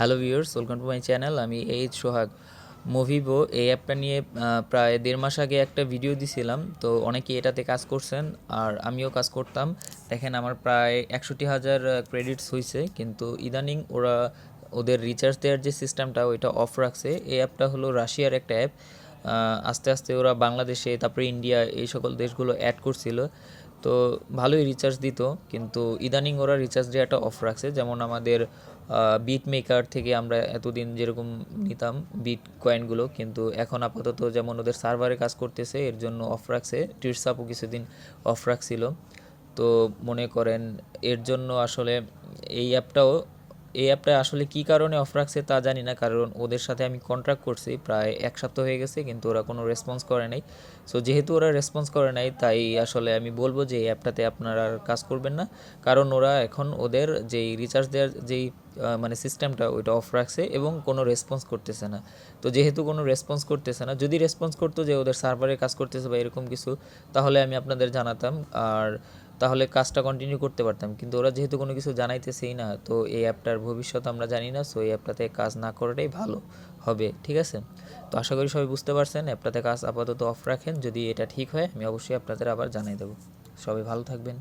Hello viewers, welcome to my channel. আমি H Sohag. মুভিবো এই অ্যাপটা নিয়ে প্রায় দেড় মাস আগে একটা ভিডিও দিছিলাম। তো অনেকেই এটাতে কাজ করছেন, আর আমিও কাজ করতাম। দেখেন, আমার প্রায় একষট্টি হাজার ক্রেডিটস হয়েছে কিন্তু ইদানিং ওরা ওদের রিচার্জ দেওয়ার যে সিস্টেমটা ওইটা অফ রাখছে। এই অ্যাপটা হলো রাশিয়ার একটা অ্যাপ। আস্তে আস্তে ওরা বাংলাদেশে, তারপরে ইন্ডিয়া, এই সকল দেশগুলো অ্যাড করছিল। তো ভালোই রিচার্জ দিত, কিন্তু ইদানিং ওরা রিচার্জ দেওয়াটা অফ রাখছে। যেমন আমাদের বিট মেকার থেকে আমরা এতদিন যেরকম নিতাম বিট কয়েনগুলো কিন্তু এখন আপাতত যেমন ওদের সার্ভারে কাজ করতেছে, এর জন্য অফ রাখছে। টিরসাপও কিছুদিন অফ রাখছিল। তো মনে করেন, এর জন্য আসলে এই অ্যাপটাও এই অ্যাপটা আসলে কি কারণে অফ রাখছে তা জানি না, কারণ ওদের সাথে আমি কন্ট্রাক্ট করছি, প্রায় এক সপ্তাহ হয়ে গেছে, কিন্তু ওরা কোনো রেসপন্স করে নাই। সো যেহেতু ওরা রেসপন্স করে নাই, তাই আসলে আমি বলব যে এই অ্যাপটাতে আপনারা কাজ করবেন না। কারণ ওরা এখন ওদের যেই রিচার্জ দেওয়ার যেই মানে সিস্টেমটা ওইটা অফ রাখছে এবং কোনো রেসপন্স করতেছে না। তো যেহেতু কোনো রেসপন্স করতেছে না, যদি রেসপন্স করতো যে ওদের সার্ভারে কাজ করতেছে বা এরকম কিছু, তাহলে আমি আপনাদের জানাতাম। আর তাহলে কাজটা কন্টিনিউ করতে পারতাম। কিন্তু ওরা যেহেতু কোনো কিছু জানাইতেছেই না, তো এই অ্যাপটার ভবিষ্যৎ আমরা জানি না সো এই অ্যাপটাতে কাজ না করাটাই ভালো হবে, ঠিক আছে? তো আশা করি সবাই বুঝতে পারছেন, অ্যাপটাতে কাজ আপাতত অফ রাখেন, যদি এটা ঠিক হয়, আমি অবশ্যই আপনাদের আবার জানাই দেবো। সবাই ভালো থাকবেন।